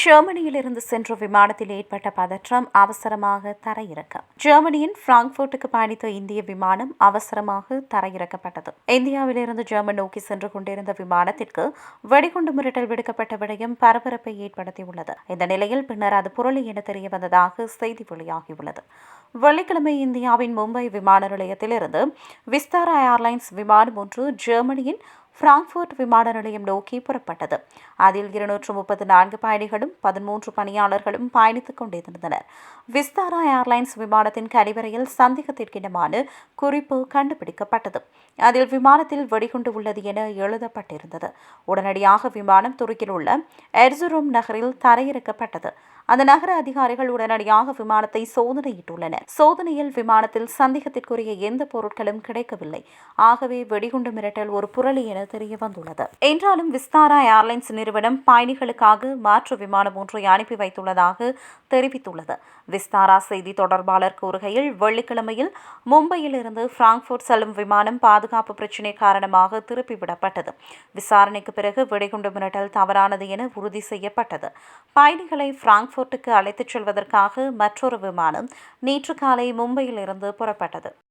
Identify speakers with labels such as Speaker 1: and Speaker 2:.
Speaker 1: ஜெர்மனியிலிருந்து சென்ற விமானத்தில் ஏற்பட்ட பதற்றம் அவசரமாக தரையிறக்கம். ஜெர்மனியின் பிராங்க்பர்ட்டுக்கு பயணித்த இந்திய விமானம் அவசரமாக தரையிறக்கப்பட்டது. இந்தியாவிலிருந்து ஜெர்மன் நோக்கி சென்று கொண்டிருந்த விமானத்திற்கு வெடிகுண்டு மிரட்டல் விடுக்கப்பட்ட விடயம் பரபரப்பை ஏற்படுத்தியுள்ளது. இந்த நிலையில் பின்னர் அது புரளி என தெரிய வந்ததாக செய்தி வெளியாகியுள்ளது. வெள்ளிக்கிழமை இந்தியாவின் மும்பை விமான நிலையத்திலிருந்து விஸ்தாரா ஏர்லைன்ஸ் விமானம் ஒன்று ஜெர்மனியின் பிராங்க்ஃபர்ட் விமான நிலையம் நோக்கி புறப்பட்டது. அதில் இருநூற்று முப்பத்தி நான்கு பயணிகளும் பதிமூன்று பணியாளர்களும் பயணித்துக் கொண்டிருந்தனர். விஸ்தாரா ஏர்லைன்ஸ் விமானத்தின் கழிவறையில் சந்தேகத்திற்கிடமான குறிப்பு கண்டுபிடிக்கப்பட்டது. அதில் விமானத்தில் வெடிகுண்டு உள்ளது என எழுதப்பட்டிருந்தது. உடனடியாக விமானம் துருக்கில் உள்ள எர்சுரோம் நகரில் தரையிறக்கப்பட்டது. அந்த நகர அதிகாரிகள் உடனடியாக விமானத்தை சோதனையிட்டுள்ளனர். சோதனையில் விமானத்தில் சந்தேகத்திற்குரிய எந்த பொருட்களும் கிடைக்கவில்லை. ஆகவே வெடிகுண்டு மிரட்டல் ஒரு புரளி என தெரிய வந்துள்ளது என்றாலும் விஸ்தாரா ஏர்லைன்ஸ் நிறுவனம் பயணிகளுக்காக மாற்று விமானம் ஒன்றை அனுப்பி வைத்துள்ளதாக தெரிவித்துள்ளது. விஸ்தாரா செய்தி தொடர்பாளர் கூறுகையில் வெள்ளிக்கிழமையில் மும்பையில் இருந்து பிராங்க்போர்ட் செல்லும் விமானம் பாதுகாப்பு பிரச்சினை காரணமாக திருப்பிவிடப்பட்டது. விசாரணைக்கு பிறகு வெடிகுண்டு மிரட்டல் தவறானது என உறுதி செய்யப்பட்டது. பயணிகளை பிராங்க்போர்ட்டுக்கு அழைத்துச் செல்வதற்காக மற்றொரு விமானம் நேற்று காலை மும்பையில் இருந்து புறப்பட்டது.